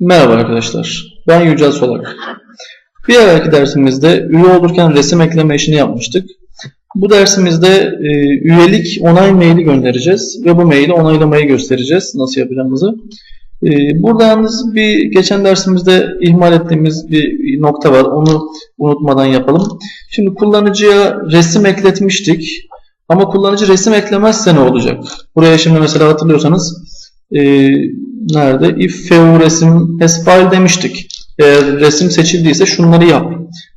Merhaba arkadaşlar, ben Yücel Solak. Bir evvelki dersimizde üye olurken resim ekleme işini yapmıştık. Bu dersimizde e, üyelik onay maili göndereceğiz ve bu maili onaylamayı göstereceğiz nasıl yapacağımızı. E, burada yalnız bir geçen dersimizde ihmal ettiğimiz bir nokta var. Onu unutmadan yapalım. Şimdi kullanıcıya resim ekletmiştik. Ama kullanıcı resim eklemezse ne olacak? Buraya şimdi mesela hatırlıyorsanız e, nerede? If feu resim file demiştik. Eğer resim seçildiyse şunları yap.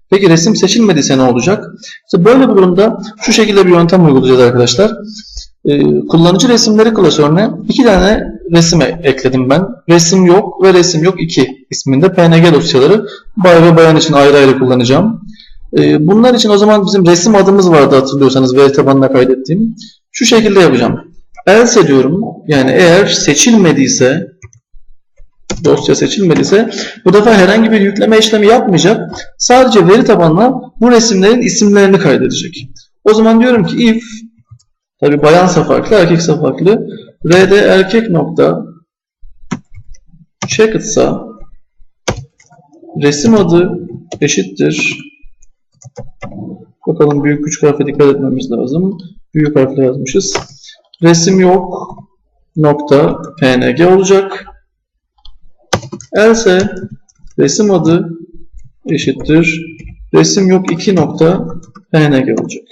Peki resim seçilmediyse ne olacak? İşte böyle bir durumda şu şekilde bir yöntem uygulayacağız arkadaşlar. Ee, kullanıcı resimleri klasörüne iki tane resim ekledim ben. Resim yok ve resim yok 2 isminde PNG dosyaları bay ve bayan için ayrı ayrı kullanacağım. Ee, bunlar için o zaman bizim resim adımız vardı hatırlıyorsanız veri tabanına kaydettiğim. Şu şekilde yapacağım. Else diyorum yani eğer seçilmediyse dosya seçilmediyse bu defa herhangi bir yükleme işlemi yapmayacak. Sadece veri tabanına bu resimlerin isimlerini kaydedecek. O zaman diyorum ki if tabi bayansa farklı erkekse farklı rd erkek nokta checked'sa resim adı eşittir bakalım büyük küçük harfe dikkat etmemiz lazım. Büyük harfle yazmışız. Resim yok nokta png olacak. Else resim adı eşittir resim yok 2 nokta png olacak.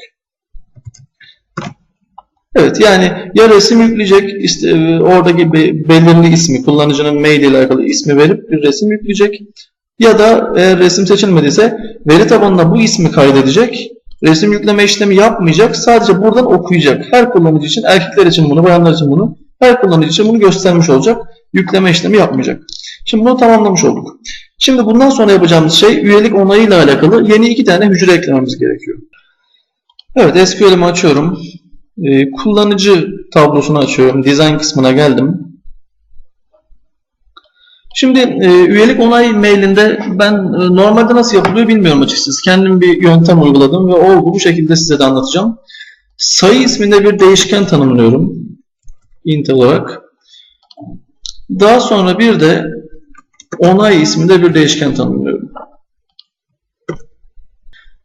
Evet yani ya resim yükleyecek işte e, oradaki belirli ismi kullanıcının mail ile alakalı ismi verip bir resim yükleyecek ya da eğer resim seçilmediyse veri tabanına bu ismi kaydedecek resim yükleme işlemi yapmayacak sadece buradan okuyacak her kullanıcı için erkekler için bunu bayanlar için bunu her kullanıcı için bunu göstermiş olacak yükleme işlemi yapmayacak. Şimdi bunu tamamlamış olduk. Şimdi bundan sonra yapacağımız şey üyelik onayıyla alakalı yeni iki tane hücre eklememiz gerekiyor. Evet SQL'imi açıyorum. Ee, kullanıcı tablosunu açıyorum. Design kısmına geldim. Şimdi e, üyelik onay mailinde ben e, normalde nasıl yapılıyor bilmiyorum açıkçası. Kendim bir yöntem uyguladım ve oldu. Bu şekilde size de anlatacağım. Sayı isminde bir değişken tanımlıyorum. int olarak. Daha sonra bir de onay isminde bir değişken tanımlıyorum.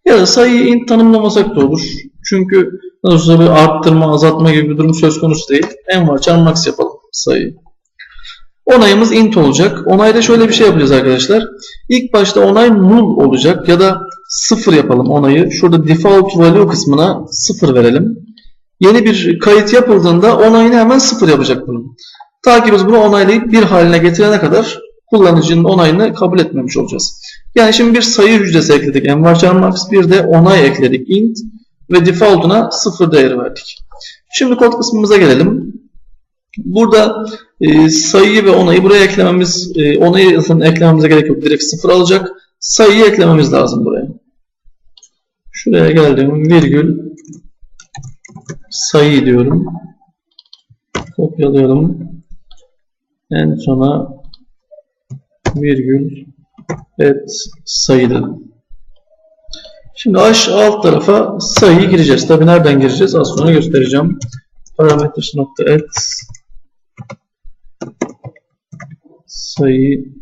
Ya da sayıyı int tanımlamasak da olur. Çünkü nasıl bir arttırma, azaltma gibi bir durum söz konusu değil. En var çarpı max yapalım sayıyı. Onayımız int olacak. Onayda şöyle bir şey yapacağız arkadaşlar. İlk başta onay null olacak ya da sıfır yapalım onayı. Şurada default value kısmına sıfır verelim. Yeni bir kayıt yapıldığında onayını hemen sıfır yapacak bunun. Ta ki biz bunu onaylayıp bir haline getirene kadar kullanıcının onayını kabul etmemiş olacağız. Yani şimdi bir sayı hücresi ekledik envar max bir de onay ekledik int ve default'una sıfır değeri verdik. Şimdi kod kısmımıza gelelim. Burada e, sayıyı ve onayı buraya eklememiz, e, onayı eklememize gerek yok. Direkt sıfır alacak. Sayıyı eklememiz lazım buraya. Şuraya geldim. Virgül sayı diyorum. Kopyalıyorum. En sona virgül et sayı dedim. Şimdi aşağı alt tarafa sayıyı gireceğiz. Tabi nereden gireceğiz? Az sonra göstereceğim. Parametres nokta et sayı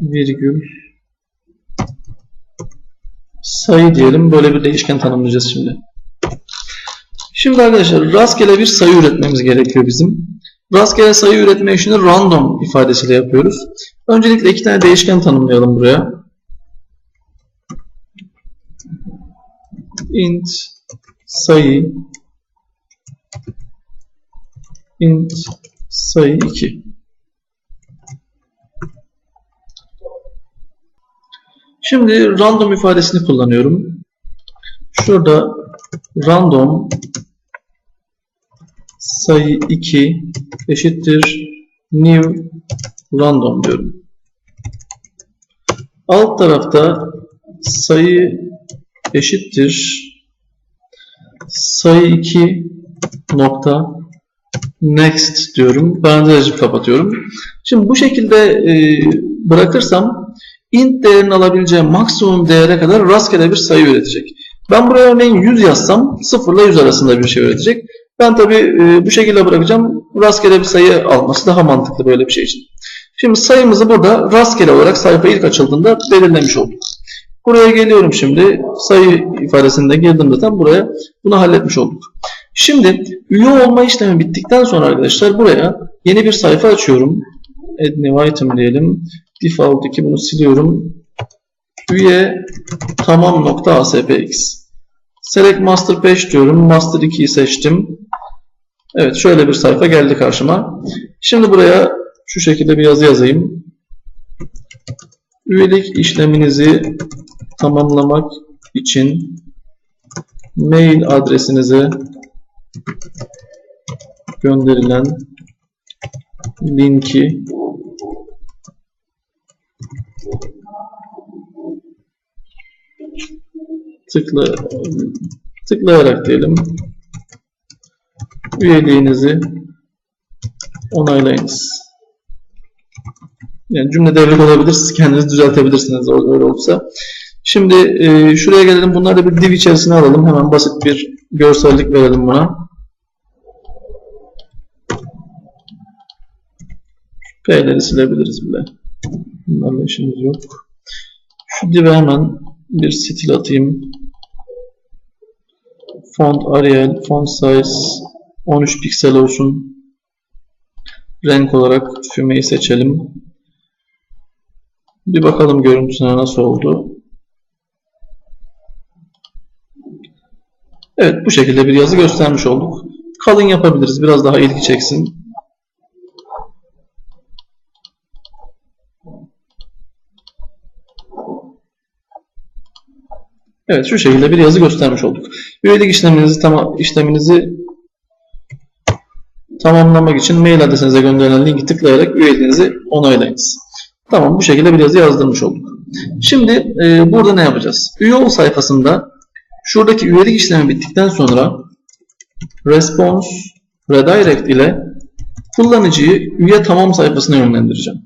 virgül sayı diyelim. Böyle bir değişken tanımlayacağız şimdi. Şimdi arkadaşlar rastgele bir sayı üretmemiz gerekiyor bizim. Rastgele sayı üretme işini random ifadesiyle yapıyoruz. Öncelikle iki tane değişken tanımlayalım buraya. int sayı int sayı 2 Şimdi random ifadesini kullanıyorum. Şurada random sayı 2 eşittir new random diyorum. Alt tarafta sayı eşittir sayı 2 nokta next diyorum. Parantez kapatıyorum. Şimdi bu şekilde e, bırakırsam int değerini alabileceğim maksimum değere kadar rastgele bir sayı üretecek. Ben buraya örneğin 100 yazsam 0 ile 100 arasında bir şey üretecek. Ben tabi e, bu şekilde bırakacağım. Rastgele bir sayı alması daha mantıklı böyle bir şey için. Şimdi sayımızı burada rastgele olarak sayfa ilk açıldığında belirlemiş olduk. Buraya geliyorum şimdi. Sayı ifadesinde girdim zaten buraya. Bunu halletmiş olduk. Şimdi üye olma işlemi bittikten sonra arkadaşlar buraya yeni bir sayfa açıyorum. Add new item diyelim. Default 2 bunu siliyorum. Üye tamam aspx. Select master page diyorum. Master 2'yi seçtim. Evet şöyle bir sayfa geldi karşıma. Şimdi buraya şu şekilde bir yazı yazayım. Üyelik işleminizi tamamlamak için mail adresinize gönderilen linki tıkla tıklayarak diyelim üyeliğinizi onaylayınız. Yani cümle devrik olabilir. Siz kendiniz düzeltebilirsiniz öyle olursa. Şimdi e, şuraya gelelim. Bunları da bir div içerisine alalım. Hemen basit bir görsellik verelim buna. P'leri silebiliriz bile. Bunlarla işimiz yok. Şu div'e hemen bir stil atayım. Font Arial, font size 13 piksel olsun. Renk olarak fümeyi seçelim. Bir bakalım görüntüsüne nasıl oldu. Evet bu şekilde bir yazı göstermiş olduk. Kalın yapabiliriz. Biraz daha ilgi çeksin. Evet şu şekilde bir yazı göstermiş olduk. Üyelik işleminizi, tam, işleminizi tamamlamak için mail adresinize gönderilen linki tıklayarak üyeliğinizi onaylayınız. Tamam bu şekilde bir yazı yazdırmış olduk. Şimdi e, burada ne yapacağız? Üye ol sayfasında şuradaki üyelik işlemi bittikten sonra response redirect ile kullanıcıyı üye tamam sayfasına yönlendireceğim.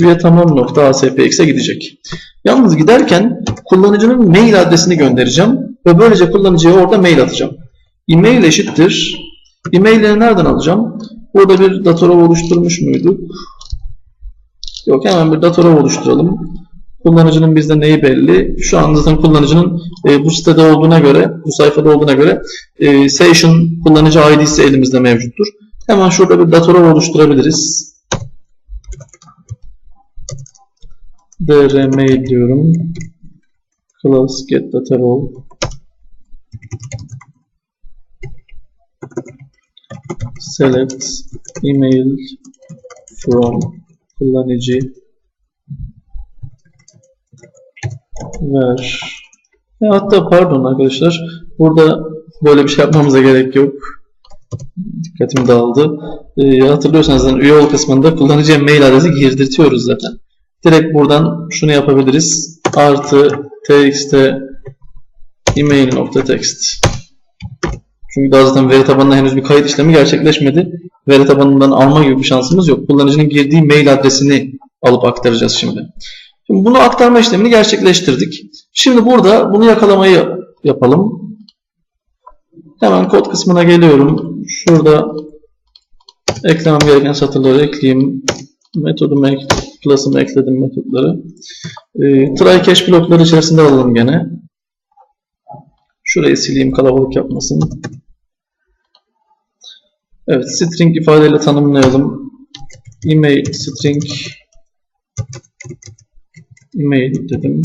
Üye tamam aspx'e gidecek. Yalnız giderken kullanıcının mail adresini göndereceğim ve böylece kullanıcıya orada mail atacağım. E-mail eşittir. E-mailleri nereden alacağım? Burada bir datorov oluşturmuş muyduk? Yok hemen bir datorov oluşturalım. Kullanıcının bizde neyi belli? Şu an zaten kullanıcının e, bu sitede olduğuna göre, bu sayfada olduğuna göre e, session kullanıcı ID'si elimizde mevcuttur. Hemen şurada bir datorov oluşturabiliriz. Dr mail diyorum. Class get datorov select email from kullanıcı. Ver. E hatta pardon arkadaşlar burada böyle bir şey yapmamıza gerek yok. Dikkatim dağıldı. E, hatırlıyorsanız üye ol kısmında kullanıcıya mail adresi girdirtiyoruz zaten direkt buradan şunu yapabiliriz artı txt email nokta text çünkü daha zaten veri tabanında henüz bir kayıt işlemi gerçekleşmedi. Veri tabanından alma gibi bir şansımız yok. Kullanıcının girdiği mail adresini alıp aktaracağız şimdi. Şimdi bunu aktarma işlemini gerçekleştirdik. Şimdi burada bunu yakalamayı yapalım. Hemen kod kısmına geliyorum. Şurada eklemem gereken satırları ekleyeyim. Metodumu ek, class'ımı ekledim metodları. E, try catch blokları içerisinde alalım gene. Şurayı sileyim kalabalık yapmasın. Evet string ifadeyle tanımlayalım. Email string email dedim.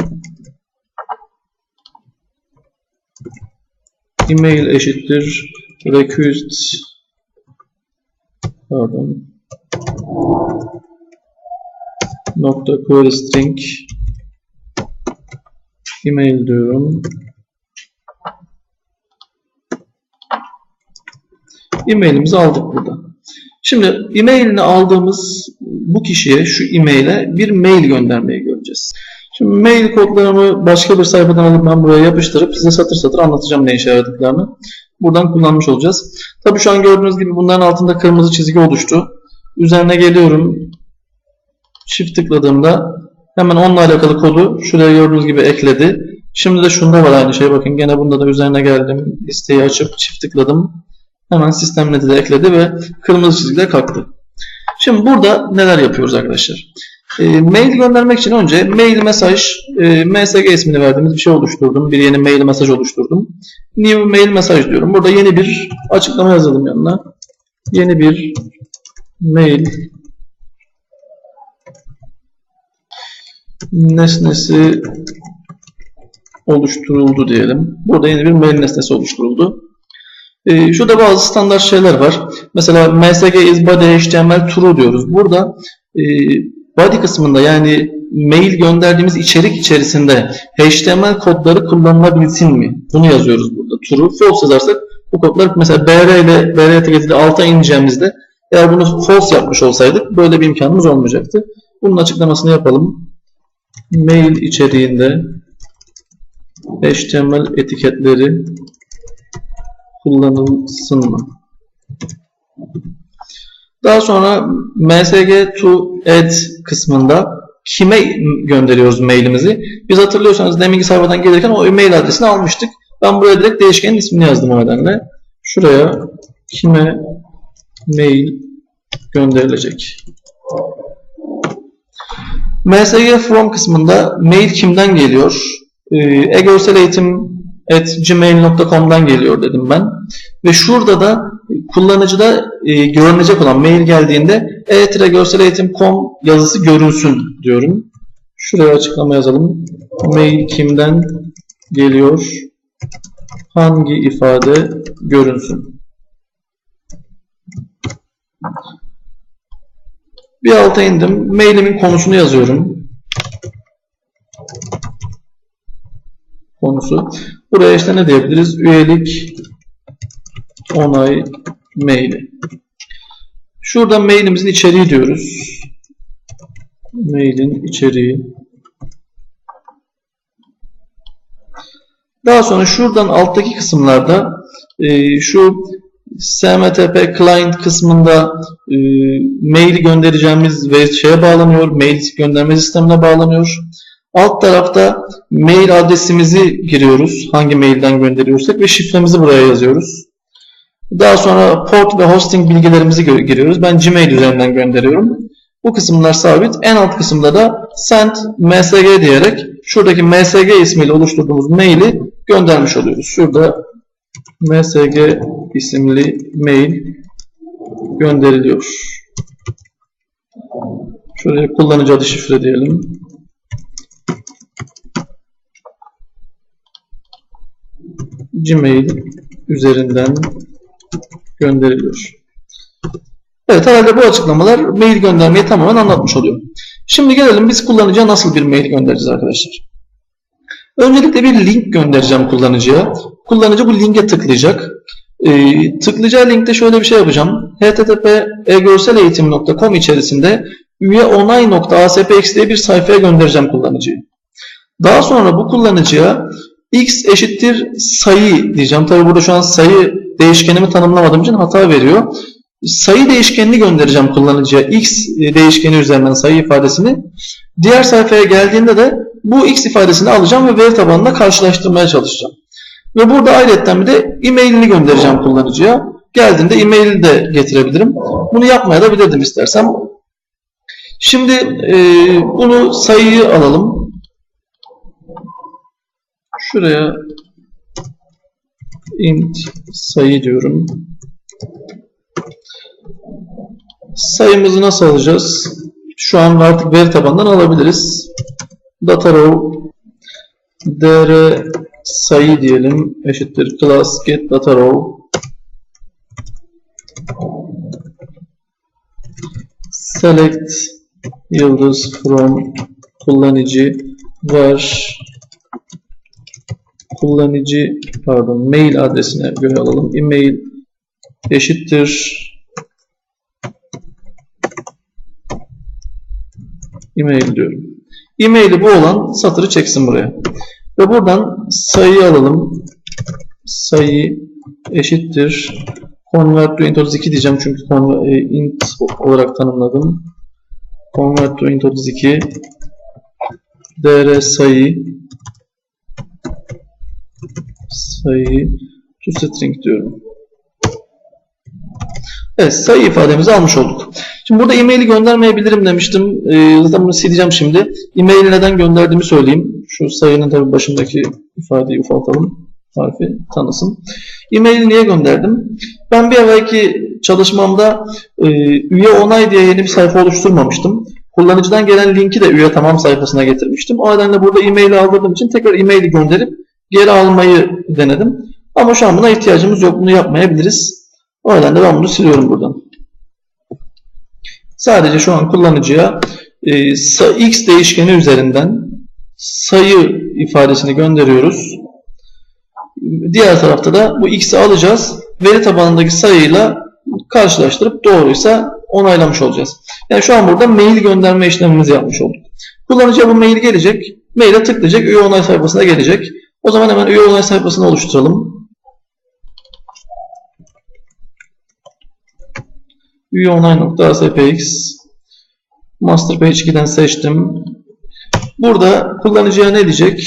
Email eşittir request pardon nokta query string email diyorum. E-mailimizi aldık burada. Şimdi e-mailini aldığımız bu kişiye şu e-maile bir mail göndermeyi göreceğiz. Şimdi mail kodlarımı başka bir sayfadan alıp ben buraya yapıştırıp size satır satır anlatacağım ne işe yaradıklarını. Buradan kullanmış olacağız. Tabi şu an gördüğünüz gibi bunların altında kırmızı çizgi oluştu. Üzerine geliyorum. Çift tıkladığımda hemen onunla alakalı kodu şuraya gördüğünüz gibi ekledi. Şimdi de şunda var aynı şey. Bakın gene bunda da üzerine geldim. Listeyi açıp çift tıkladım. Hemen sistem neti de ekledi ve kırmızı çizgiler kalktı. Şimdi burada neler yapıyoruz arkadaşlar? E, mail göndermek için önce mail mesaj e, msg ismini verdiğimiz bir şey oluşturdum. Bir yeni mail mesaj oluşturdum. New mail mesaj diyorum. Burada yeni bir açıklama yazalım yanına. Yeni bir mail nesnesi oluşturuldu diyelim. Burada yeni bir mail nesnesi oluşturuldu. Ee, şurada bazı standart şeyler var. Mesela msg is body html true diyoruz. Burada e, body kısmında yani mail gönderdiğimiz içerik içerisinde HTML kodları kullanılabilsin mi? Bunu yazıyoruz burada. True, false yazarsak bu kodlar mesela BR ile BR etiketiyle alta ineceğimizde eğer bunu false yapmış olsaydık böyle bir imkanımız olmayacaktı. Bunun açıklamasını yapalım. Mail içeriğinde HTML etiketleri kullanılsın mı? Daha sonra msg to add kısmında kime gönderiyoruz mailimizi? Biz hatırlıyorsanız deminki sayfadan gelirken o mail adresini almıştık. Ben buraya direkt değişkenin ismini yazdım o nedenle. Şuraya kime mail gönderilecek. MSG from kısmında mail kimden geliyor? Ee, e-görsel eğitim at gmail.com'dan geliyor dedim ben. Ve şurada da kullanıcıda e, görünecek olan mail geldiğinde e-görseleğitim.com yazısı görünsün diyorum. Şuraya açıklama yazalım. Mail kimden geliyor? Hangi ifade görünsün? Bir alta indim. Mailimin konusunu yazıyorum. Konusu. Buraya işte ne diyebiliriz? Üyelik onay maili. Şurada mailimizin içeriği diyoruz. Mailin içeriği. Daha sonra şuradan alttaki kısımlarda e, şu SMTP client kısmında e, mail göndereceğimiz ve şeye bağlanıyor. Mail gönderme sistemine bağlanıyor. Alt tarafta mail adresimizi giriyoruz. Hangi mailden gönderiyorsak ve şifremizi buraya yazıyoruz. Daha sonra port ve hosting bilgilerimizi giriyoruz. Ben Gmail üzerinden gönderiyorum. Bu kısımlar sabit. En alt kısımda da send msg diyerek şuradaki msg ismiyle oluşturduğumuz maili göndermiş oluyoruz. Şurada msg isimli mail gönderiliyor. Şöyle kullanıcı adı şifre diyelim. Gmail üzerinden gönderiliyor. Evet herhalde bu açıklamalar mail göndermeyi tamamen anlatmış oluyor. Şimdi gelelim biz kullanıcıya nasıl bir mail göndereceğiz arkadaşlar. Öncelikle bir link göndereceğim kullanıcıya. Kullanıcı bu linke tıklayacak. Ee, tıklayacağı linkte şöyle bir şey yapacağım. http egörseleğitim.com içerisinde üye onay.aspx diye bir sayfaya göndereceğim kullanıcıyı. Daha sonra bu kullanıcıya x eşittir sayı diyeceğim. Tabi burada şu an sayı değişkenimi tanımlamadığım için hata veriyor. Sayı değişkenini göndereceğim kullanıcıya. X değişkeni üzerinden sayı ifadesini. Diğer sayfaya geldiğinde de bu X ifadesini alacağım ve veri tabanında karşılaştırmaya çalışacağım. Ve burada ayrıca bir de e-mailini göndereceğim kullanıcıya. Geldiğinde e-maili de getirebilirim. Bunu yapmaya da bilirdim istersem. Şimdi e, bunu sayıyı alalım. Şuraya int sayı diyorum. Sayımızı nasıl alacağız? Şu an artık veri tabanından alabiliriz. Data row dr sayı diyelim eşittir class get data row select yıldız from kullanıcı var kullanıcı pardon mail adresine göre alalım. E-mail eşittir e-mail diyorum. E-maili bu olan satırı çeksin buraya. Ve buradan sayıyı alalım. Sayı eşittir convert to int 32 diyeceğim çünkü e, int olarak tanımladım. Convert to int 32 dr sayı sayıyı to string diyorum. Evet sayı ifademizi almış olduk. Şimdi burada e-maili göndermeyebilirim demiştim. Ee, zaten bunu sileceğim şimdi. E-maili neden gönderdiğimi söyleyeyim. Şu sayının tabi başındaki ifadeyi ufaltalım. Harfi tanısın. E-maili niye gönderdim? Ben bir evvelki çalışmamda e, üye onay diye yeni bir sayfa oluşturmamıştım. Kullanıcıdan gelen linki de üye tamam sayfasına getirmiştim. O nedenle burada e-maili aldırdığım için tekrar e-maili gönderip geri almayı denedim. Ama şu an buna ihtiyacımız yok. Bunu yapmayabiliriz. O nedenle ben bunu siliyorum buradan. Sadece şu an kullanıcıya e, x değişkeni üzerinden sayı ifadesini gönderiyoruz. Diğer tarafta da bu x'i alacağız. Veri tabanındaki sayıyla karşılaştırıp doğruysa onaylamış olacağız. Yani şu an burada mail gönderme işlemimizi yapmış olduk. Kullanıcıya bu mail gelecek. Maile tıklayacak. Üye onay sayfasına gelecek. O zaman hemen üye onay sayfasını oluşturalım. Üye onay.aspx Master Page 2'den seçtim. Burada kullanıcıya ne diyecek?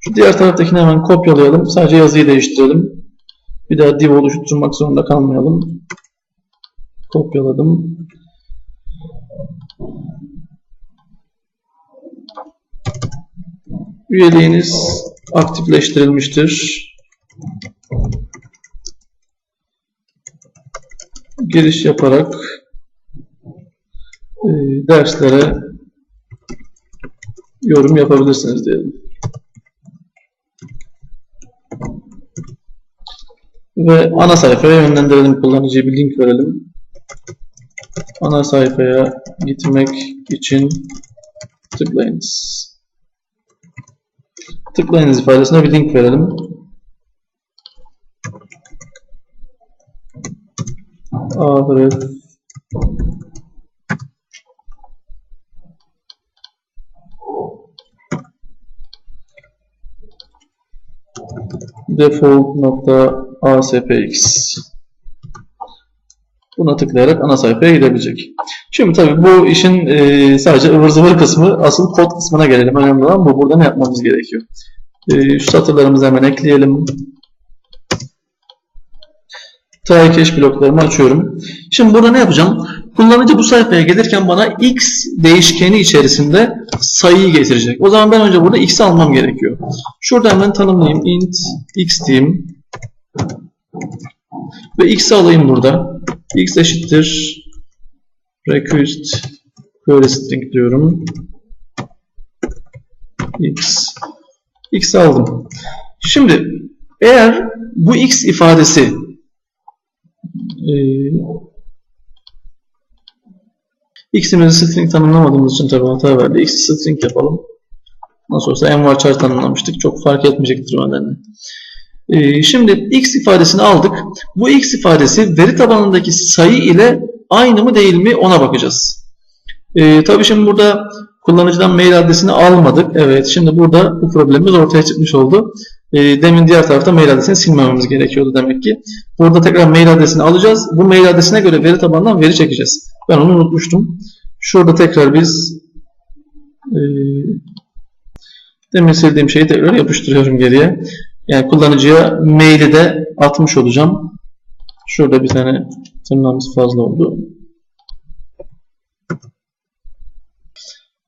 Şu diğer taraftakini hemen kopyalayalım. Sadece yazıyı değiştirelim. Bir daha div oluşturmak zorunda kalmayalım. Kopyaladım. Üyeliğiniz aktifleştirilmiştir. Giriş yaparak e, derslere yorum yapabilirsiniz diyelim. Ve ana sayfaya yönlendirelim kullanıcıya bir link verelim. Ana sayfaya gitmek için tıklayınız. Tıklayınız ifadesine bir link verelim. Ahref default.aspx Buna tıklayarak ana sayfaya gidebilecek. Şimdi tabii bu işin e, sadece ıvır zıvır kısmı, asıl kod kısmına gelelim. Önemli olan bu. Burada ne yapmamız gerekiyor? E, şu satırlarımızı hemen ekleyelim. Try cache bloklarımı açıyorum. Şimdi burada ne yapacağım? Kullanıcı bu sayfaya gelirken bana x değişkeni içerisinde sayıyı getirecek. O zaman ben önce burada x'i almam gerekiyor. Şurada hemen tanımlayayım. int x diyeyim. Ve x'i alayım burada. x eşittir request query string diyorum. x x aldım. Şimdi eğer bu x ifadesi x'imizi string tanımlamadığımız için tabi hata verdi. x string yapalım. Nasıl olsa envarchar tanımlamıştık. Çok fark etmeyecektir o nedenle. Ee, şimdi x ifadesini aldık. Bu x ifadesi veri tabanındaki sayı ile aynı mı değil mi ona bakacağız. Ee, tabii şimdi burada kullanıcıdan mail adresini almadık. Evet şimdi burada bu problemimiz ortaya çıkmış oldu. Ee, demin diğer tarafta mail adresini silmememiz gerekiyordu demek ki. Burada tekrar mail adresini alacağız. Bu mail adresine göre veri tabanından veri çekeceğiz. Ben onu unutmuştum. Şurada tekrar biz e, demin sildiğim şeyi tekrar yapıştırıyorum geriye. Yani kullanıcıya maili de atmış olacağım. Şurada bir tane tırnağımız fazla oldu.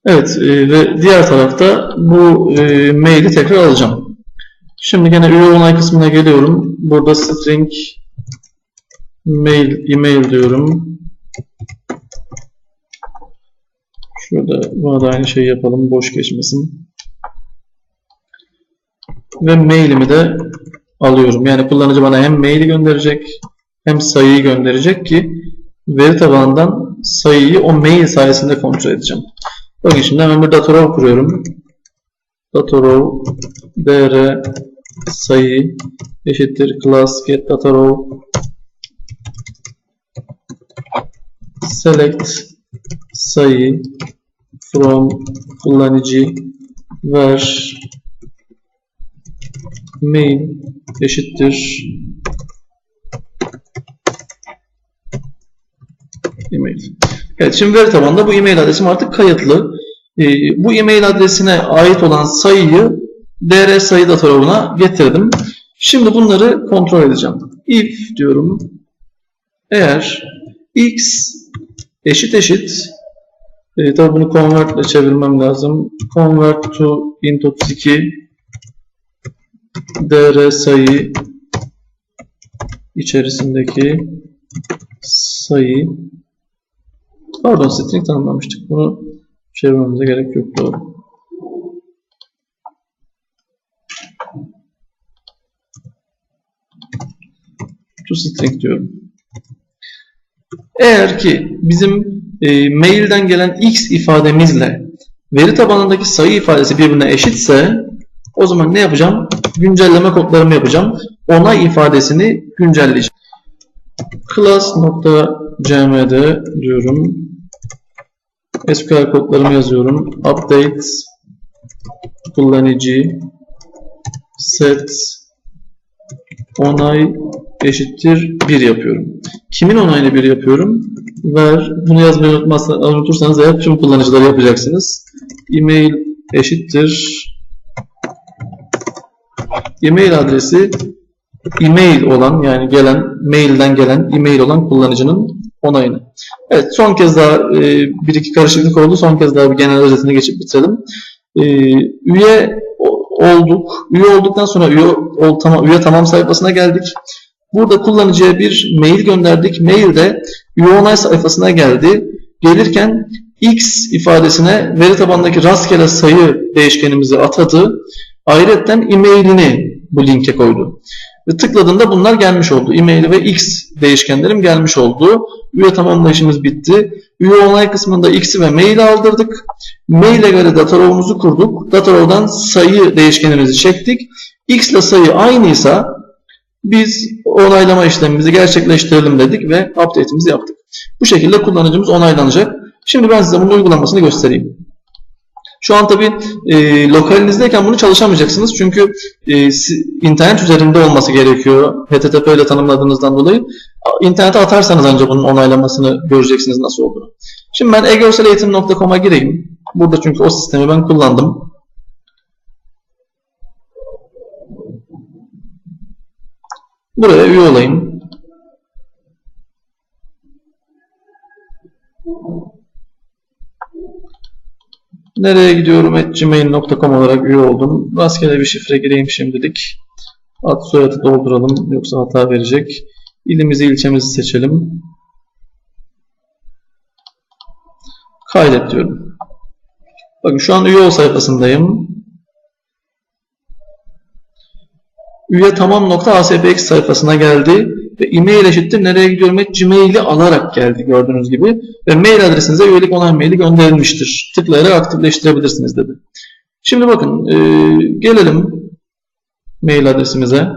Evet e, ve diğer tarafta bu e, maili tekrar alacağım. Şimdi gene üye onay kısmına geliyorum. Burada string mail email diyorum. Şurada buna da aynı şeyi yapalım. Boş geçmesin. Ve mailimi de alıyorum. Yani kullanıcı bana hem maili gönderecek hem sayıyı gönderecek ki veri tabanından sayıyı o mail sayesinde kontrol edeceğim. Bakın şimdi hemen bir data kuruyorum. Data row dr sayı eşittir class get data row select sayı from kullanıcı ver mail eşittir email. Evet şimdi veri tabanında bu e-mail adresim artık kayıtlı. Ee, bu e-mail adresine ait olan sayıyı dr sayı data getirdim. Şimdi bunları kontrol edeceğim. If diyorum eğer x eşit eşit e, tabi bunu convert ile çevirmem lazım. Convert to int 32 dr sayı içerisindeki sayı pardon string tanımlamıştık. Bunu çevirmemize gerek yok doğru. To string diyorum. Eğer ki bizim e, mailden gelen x ifademizle veri tabanındaki sayı ifadesi birbirine eşitse o zaman ne yapacağım? Güncelleme kodlarımı yapacağım. Onay ifadesini güncelleyeceğim. class.cmd diyorum. SQL kodlarımı yazıyorum. Update kullanıcı set onay eşittir 1 yapıyorum. Kimin onayını 1 yapıyorum? Ver. Bunu yazmayı unutursanız eğer tüm kullanıcıları yapacaksınız. Email eşittir e-mail adresi e-mail olan yani gelen mailden gelen e-mail olan kullanıcının onayını. Evet son kez daha e, bir iki karışıklık oldu. Son kez daha bir genel özetini geçip bitirelim. E, üye olduk. Üye olduktan sonra üye, ol, tamam, üye tamam sayfasına geldik. Burada kullanıcıya bir mail gönderdik. Mailde üye onay sayfasına geldi. Gelirken x ifadesine veri tabanındaki rastgele sayı değişkenimizi atadı. Ayrıca e-mailini bu linke koydu. Ve tıkladığında bunlar gelmiş oldu. E-mail ve x değişkenlerim gelmiş oldu. Üye tamamlayışımız bitti. Üye onay kısmında x'i ve mail aldırdık. Mail'e göre datarow'umuzu kurduk. Datarow'dan sayı değişkenimizi çektik. x ile sayı aynıysa biz onaylama işlemimizi gerçekleştirelim dedik ve update'imizi yaptık. Bu şekilde kullanıcımız onaylanacak. Şimdi ben size bunun uygulamasını göstereyim. Şu an tabi e, lokalinizdeyken bunu çalışamayacaksınız. Çünkü e, internet üzerinde olması gerekiyor. HTTP ile tanımladığınızdan dolayı. İnternete atarsanız ancak bunun onaylamasını göreceksiniz nasıl olduğunu. Şimdi ben egörseleğitim.com'a gireyim. Burada çünkü o sistemi ben kullandım. Buraya üye olayım. Nereye gidiyorum? gmail.com olarak üye oldum. Rastgele bir şifre gireyim şimdilik. Ad soyadı dolduralım. Yoksa hata verecek. İlimizi ilçemizi seçelim. Kaydet diyorum. Bakın şu an üye ol sayfasındayım. Üye tamam.aspx sayfasına geldi ve e-mail eşittir nereye gidiyorum et gmail'i alarak geldi gördüğünüz gibi ve mail adresinize üyelik onay maili gönderilmiştir. Tıklayarak aktifleştirebilirsiniz dedi. Şimdi bakın e, gelelim mail adresimize.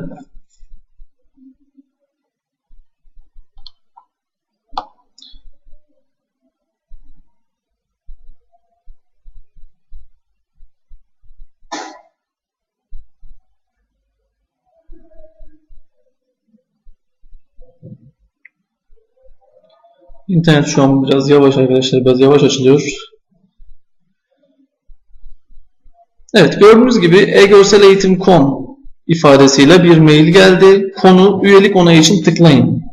İnternet şu an biraz yavaş arkadaşlar. Biraz yavaş açılıyor. Evet gördüğünüz gibi e-görseleğitim.com ifadesiyle bir mail geldi. Konu üyelik onayı için tıklayın.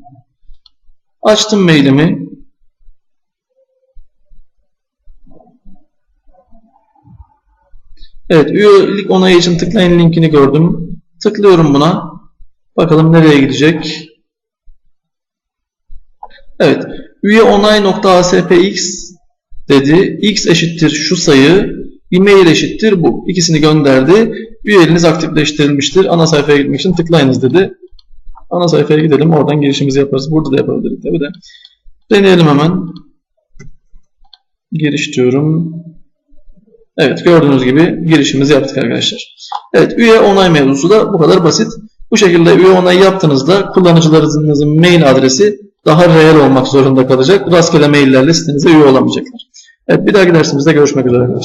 Açtım mailimi. Evet üyelik onayı için tıklayın linkini gördüm. Tıklıyorum buna. Bakalım nereye gidecek. Evet üye onay.aspx dedi. x eşittir şu sayı, e-mail eşittir bu. İkisini gönderdi. Üyeliğiniz aktifleştirilmiştir. Ana sayfaya gitmek için tıklayınız dedi. Ana sayfaya gidelim. Oradan girişimizi yaparız. Burada da yapabiliriz tabi de. Deneyelim hemen. Giriş diyorum. Evet gördüğünüz gibi girişimizi yaptık arkadaşlar. Evet üye onay mevzusu da bu kadar basit. Bu şekilde üye onay yaptığınızda kullanıcılarınızın mail adresi daha reel olmak zorunda kalacak. Rastgele maillerle sitenize üye olamayacaklar. Evet bir dahaki dersimizde görüşmek üzere.